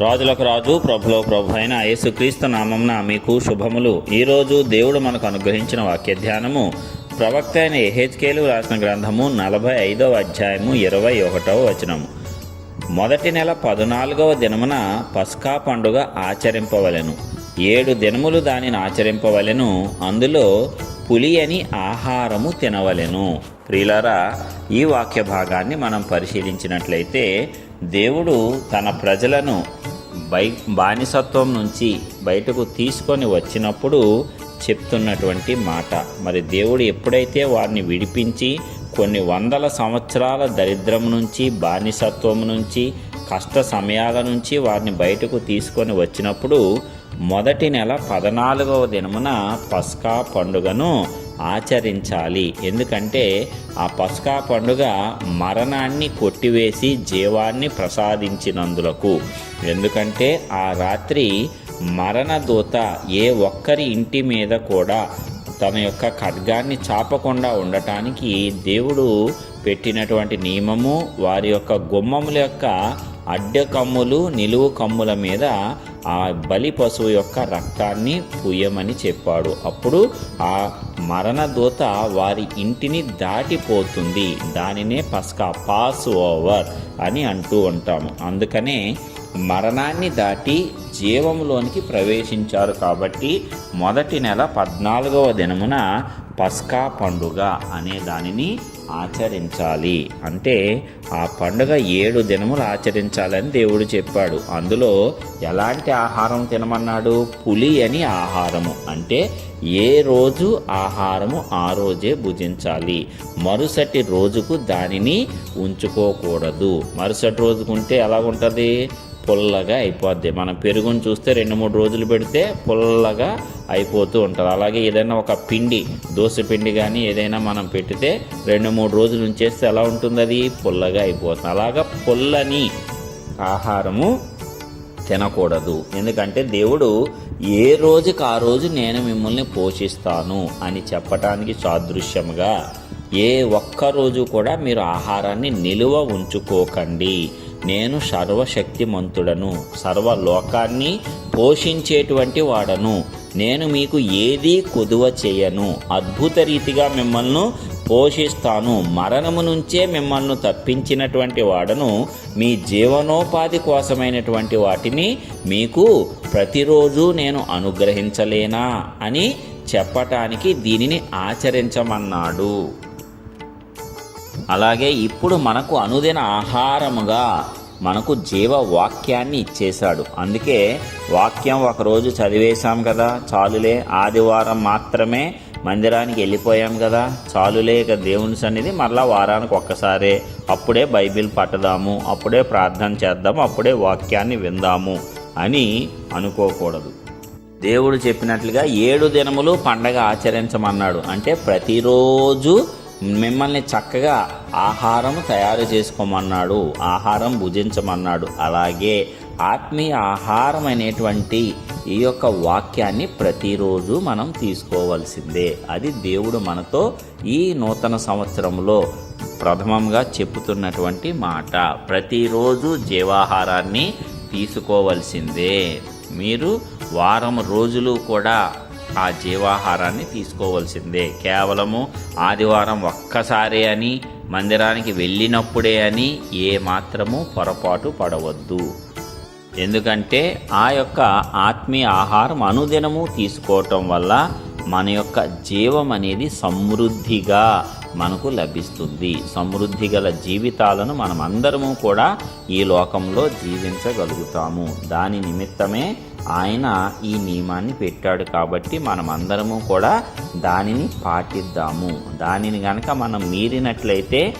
రాజులకు రాజు ప్రభులో ప్రభు అయిన యేసుక్రీస్తు నామంన మీకు శుభములు. ఈరోజు దేవుడు మనకు అనుగ్రహించిన వాక్య ధ్యానము ప్రవక్త అయిన ఎహెచ్కేలు రాసిన గ్రంథము నలభై ఐదవ అధ్యాయము ఇరవై ఒకటవ వచనము. మొదటి నెల పద్నాలుగవ దినమున పస్కా పండుగ ఆచరింపవలెను. ఏడు దినములు దానిని ఆచరింపవలెను. అందులో పులి అని ఆహారము తినవలెను. ప్రియులారా ఈ వాక్య భాగాన్ని మనం పరిశీలించినట్లయితే దేవుడు తన ప్రజలను బై బానిసత్వం నుంచి బయటకు తీసుకొని వచ్చినప్పుడు చెప్తున్నటువంటి మాట. మరి దేవుడు ఎప్పుడైతే వారిని విడిపించి కొన్ని వందల సంవత్సరాల దరిద్రం నుంచి బానిసత్వం నుంచి కష్ట సమయాల నుంచి వారిని బయటకు తీసుకొని వచ్చినప్పుడు మొదటి నెల పద్నాలుగవ దినమున పస్కా పండుగను ఆచరించాలి. ఎందుకంటే ఆ పస్కా పండుగ మరణాన్ని కొట్టివేసి జీవాన్ని ప్రసాదించినందులకు. ఎందుకంటే ఆ రాత్రి మరణదూత ఏ ఒక్కరి ఇంటి మీద కూడా తన యొక్క ఖడ్గాన్ని చాపకుండా ఉండటానికి దేవుడు పెట్టినటువంటి నియమము వారి యొక్క గుమ్మముల యొక్క అడ్డ కమ్ములు నిలువు కమ్ముల మీద ఆ బలి పశువు యొక్క రక్తాన్ని పుయ్యమని చెప్పాడు. అప్పుడు ఆ మరణదూత వారి ఇంటిని దాటిపోతుంది. దానినే పస్కా పాస్ ఓవర్ అని అంటూ ఉంటాము. అందుకనే మరణాన్ని దాటి జీవంలోనికి ప్రవేశించారు కాబట్టి మొదటి నెల పద్నాలుగవ దినమున పస్కా పండుగ అనే దానిని ఆచరించాలి. అంటే ఆ పండుగ ఏడు దినములు ఆచరించాలని దేవుడు చెప్పాడు. అందులో ఎలాంటి ఆహారం తినమన్నాడు? పులి అని ఆహారము. అంటే ఏ రోజు ఆహారము ఆ రోజే భుజించాలి. మరుసటి రోజుకు దానిని ఉంచుకోకూడదు. మరుసటి రోజుకు ఉంటే ఎలా ఉంటుంది పుల్లగా అయిపోద్ది. మనం పెరుగుని చూస్తే రెండు మూడు రోజులు పెడితే పుల్లగా అయిపోతూ ఉంటుంది. అలాగే ఏదైనా ఒక పిండి దోశ పిండి కానీ ఏదైనా మనం పెట్టితే రెండు మూడు రోజులు ఉంచేస్తే ఎలా ఉంటుంది అది? పుల్లగా అయిపోతుంది. అలాగా పుల్లని ఆహారము తినకూడదు. ఎందుకంటే దేవుడు ఏ రోజుకి ఆ రోజు నేను మిమ్మల్ని పోషిస్తాను అని చెప్పటానికి సాదృశ్యంగా ఏ ఒక్క రోజు కూడా మీరు ఆహారాన్ని నిలువ ఉంచుకోకండి. నేను సర్వశక్తిమంతుడను సర్వలోకాన్ని పోషించేటువంటి వాడను. నేను మీకు ఏదీ కొదువ చేయను. అద్భుత రీతిగా మిమ్మల్ని పోషిస్తాను. మరణము నుంచే మిమ్మల్ని తప్పించినటువంటి వాడను మీ జీవనోపాధి కోసమైనటువంటి వాటిని మీకు ప్రతిరోజు నేను అనుగ్రహించలేనా అని చెప్పటానికి దీనిని ఆచరించమన్నాడు. అలాగే ఇప్పుడు మనకు అనుదిన ఆహారముగా మనకు జీవ వాక్యాన్ని ఇచ్చేశాడు. అందుకే వాక్యం ఒకరోజు చదివేశాం కదా. చాలులే ఆదివారం మాత్రమే మందిరానికి వెళ్ళిపోయాం కదా. చాలులే ఇక దేవుని సన్నిధి మరలా వారానికి ఒక్కసారే. అప్పుడే బైబిల్ పట్టదాము అప్పుడే ప్రార్థన చేద్దాము అప్పుడే వాక్యాన్ని విందాము అని అనుకోకూడదు. దేవుడు చెప్పినట్లుగా ఏడు దినములు పండగ ఆచరించమన్నాడు. అంటే ప్రతిరోజు మిమ్మల్ని చక్కగా ఆహారం తయారు చేసుకోమన్నాడు ఆహారం భుజించమన్నాడు. అలాగే ఆత్మీయ ఆహారం అనేటువంటి ఈ యొక్క వాక్యాన్ని ప్రతిరోజు మనం తీసుకోవాల్సిందే. అది దేవుడు మనతో ఈ నూతన సంవత్సరంలో ప్రథమంగా చెప్పుతున్నటువంటి మాట. ప్రతిరోజు జీవాహారాన్ని తీసుకోవాల్సిందే. మీరు వారం రోజులు కూడా ఆ జీవాహారాన్ని తీసుకోవాల్సిందే. కేవలము ఆదివారం ఒక్కసారే అని మందిరానికి వెళ్ళినప్పుడే అని ఏ మాత్రము పొరపాటు పడవద్దు. ఎందుకంటే ఆ యొక్క ఆత్మీయ ఆహారం అనుదినము తీసుకోవటం వల్ల మన యొక్క జీవం అనేది సమృద్ధిగా మనకు లభిస్తుంది. సమృద్ధి గల జీవితాలను మనం అందరము కూడా ఈ లోకంలో జీవించగలుగుతాము. దాని నిమిత్తమే ఆయన ఈ నియమాన్ని పెట్టాడు కాబట్టి మనం అందరము కూడా దానిని పాటిద్దాము. దానిని గనక మనం మీరినట్లయితే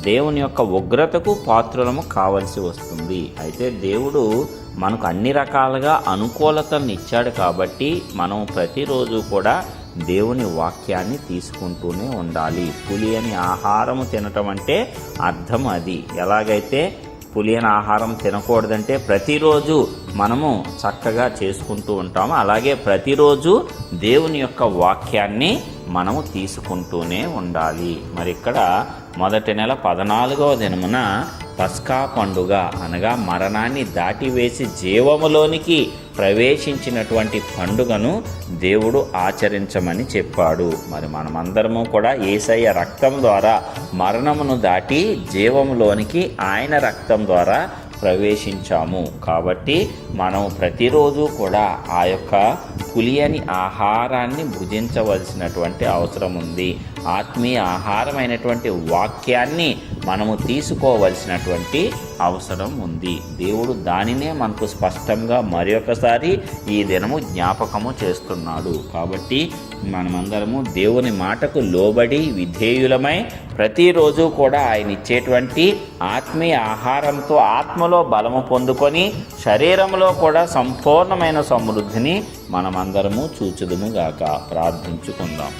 దేవుని యొక్క ఉగ్రతకు పాత్రలము కావలసి వస్తుంది. అయితే దేవుడు మనకు అన్ని రకాలుగా అనుకూలతలను ఇచ్చాడు కాబట్టి మనం ప్రతిరోజు కూడా దేవుని వాక్యాన్ని తీసుకుంటూనే ఉండాలి. పులి అని ఆహారము తినటం అంటే అర్థం అది. ఎలాగైతే పులియని ఆహారం తినకూడదంటే ప్రతిరోజు మనము చక్కగా చేసుకుంటూ ఉంటాము. అలాగే ప్రతిరోజు దేవుని యొక్క వాక్యాన్ని మనము తీసుకుంటూనే ఉండాలి. మరి ఇక్కడ మొదటి నెల పద్నాలుగవ దినమున పస్కా పండుగ అనగా మరణాన్ని దాటివేసి జీవములోనికి ప్రవేశించినటువంటి పండుగను దేవుడు ఆచరించమని చెప్పాడు. మరి మనమందరము కూడా ఏసయ్య రక్తం ద్వారా మరణమును దాటి జీవములోనికి ఆయన రక్తం ద్వారా ప్రవేశించాము. కాబట్టి మనం ప్రతిరోజు కూడా ఆ యొక్క పులియని ఆహారాన్ని భుజించవలసినటువంటి అవసరం ఉంది ఆత్మీయ ఆహారమైనటువంటి వాక్యాన్ని మనము తీసుకోవలసినటువంటి అవసరం ఉంది. దేవుడు దానినే మనకు స్పష్టంగా మరొకసారి ఈ దినము జ్ఞాపకము చేస్తున్నాడు. కాబట్టి మనమందరము దేవుని మాటకు లోబడి విధేయులమై ప్రతిరోజు కూడా ఆయన ఇచ్చేటువంటి ఆత్మీయ ఆహారంతో ఆత్మలో బలము పొందుకొని శరీరంలో కూడా సంపూర్ణమైన సమృద్ధిని మనమందరము చూచుదుముగాక ప్రార్థించుకుందాం.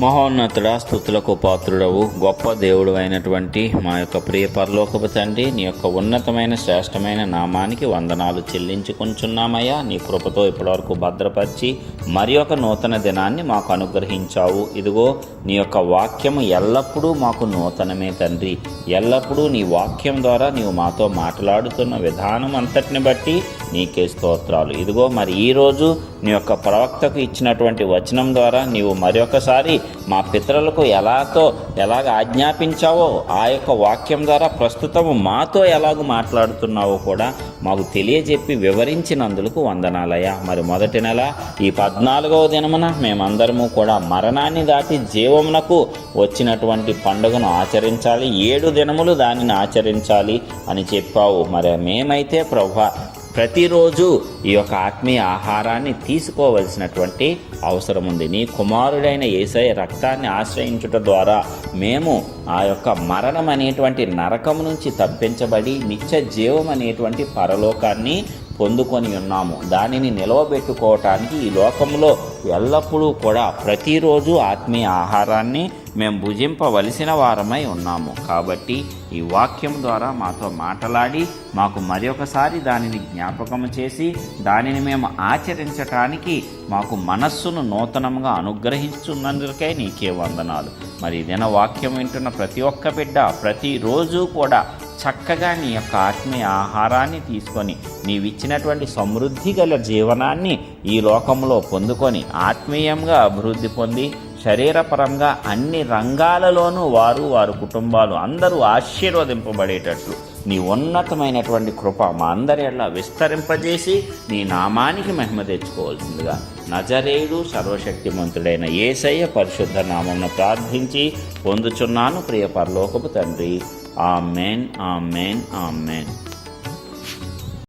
మహోన్నతుడ స్థుతులకు పాత్రుడవు గొప్ప దేవుడు అయినటువంటి మా యొక్క ప్రియ పరలోకపు తండ్రి నీ యొక్క ఉన్నతమైన శ్రేష్టమైన నామానికి వందనాలు చెల్లించుకుంటున్నామయ్యా. నీ కృపతో ఇప్పటివరకు భద్రపరిచి మరి ఒక నూతన దినాన్ని మాకు అనుగ్రహించావు. ఇదిగో నీ యొక్క వాక్యము ఎల్లప్పుడూ మాకు నూతనమే తండ్రి. ఎల్లప్పుడూ నీ వాక్యం ద్వారా నీవు మాతో మాట్లాడుతున్న విధానం అంతటిని బట్టి నీకే స్తోత్రాలు. ఇదిగో మరి ఈరోజు నీ యొక్క ప్రవక్తకు ఇచ్చినటువంటి వచనం ద్వారా నీవు మరొకసారి మా పితరులకు ఎలాతో ఎలాగ ఆజ్ఞాపించావో ఆ యొక్క వాక్యం ద్వారా ప్రస్తుతం మాతో ఎలాగ మాట్లాడుతున్నావో కూడా మాకు తెలియజెప్పి వివరించినందుకు వందనాలయ్యా. మరి మొదటి నెల ఈ పద్నాలుగవ దినమున మేమందరము కూడా మరణాన్ని దాటి జీవమునకు వచ్చినటువంటి పండుగను ఆచరించాలి ఏడు దినములు దానిని ఆచరించాలి అని చెప్పావు. మరి మేమైతే ప్రభా ప్రతిరోజు ఈ యొక్క ఆత్మీయ ఆహారాన్ని తీసుకోవలసినటువంటి అవసరం ఉంది నీ కుమారుడైన ఏసఐ రక్తాన్ని ఆశ్రయించుట ద్వారా మేము ఆ యొక్క మరణం అనేటువంటి నరకం నుంచి తప్పించబడి నిత్య జీవం అనేటువంటి పరలోకాన్ని పొందుకొని ఉన్నాము. దానిని నిలవబెట్టుకోవటానికి ఈ లోకంలో ఎల్లప్పుడూ కూడా ప్రతిరోజు ఆత్మీయ ఆహారాన్ని మేము భుజింపవలసిన వారమై ఉన్నాము. కాబట్టి ఈ వాక్యం ద్వారా మాతో మాట్లాడి మాకు మరొకసారి దానిని జ్ఞాపకం చేసి దానిని మేము ఆచరించటానికి మాకు మనస్సును నూతనంగా అనుగ్రహించున్నందుకే నీకే వందనాలు. మరి దిన వాక్యం వింటున్న ప్రతి ఒక్క బిడ్డ ప్రతిరోజు కూడా చక్కగా నీ యొక్క ఆత్మీయ ఆహారాన్ని తీసుకొని నీవిచ్చినటువంటి సమృద్ధి గల జీవనాన్ని ఈ లోకంలో పొందుకొని ఆత్మీయంగా అభివృద్ధి పొంది శరీరపరంగా అన్ని రంగాలలోనూ వారు వారి కుటుంబాలు అందరూ ఆశీర్వదింపబడేటట్లు. నీ ఉన్నతమైనటువంటి కృప మా అందరి ఎలా విస్తరింపజేసి నీ నామానికి మహిమ తెచ్చుకోవాల్సిందిగా నజరేయుడు సర్వశక్తిమంతుడైన ఏసయ్య పరిశుద్ధ నామమును ప్రార్థించి పొందుచున్నాను ప్రియ పరలోకపు తండ్రి. Amen amen amen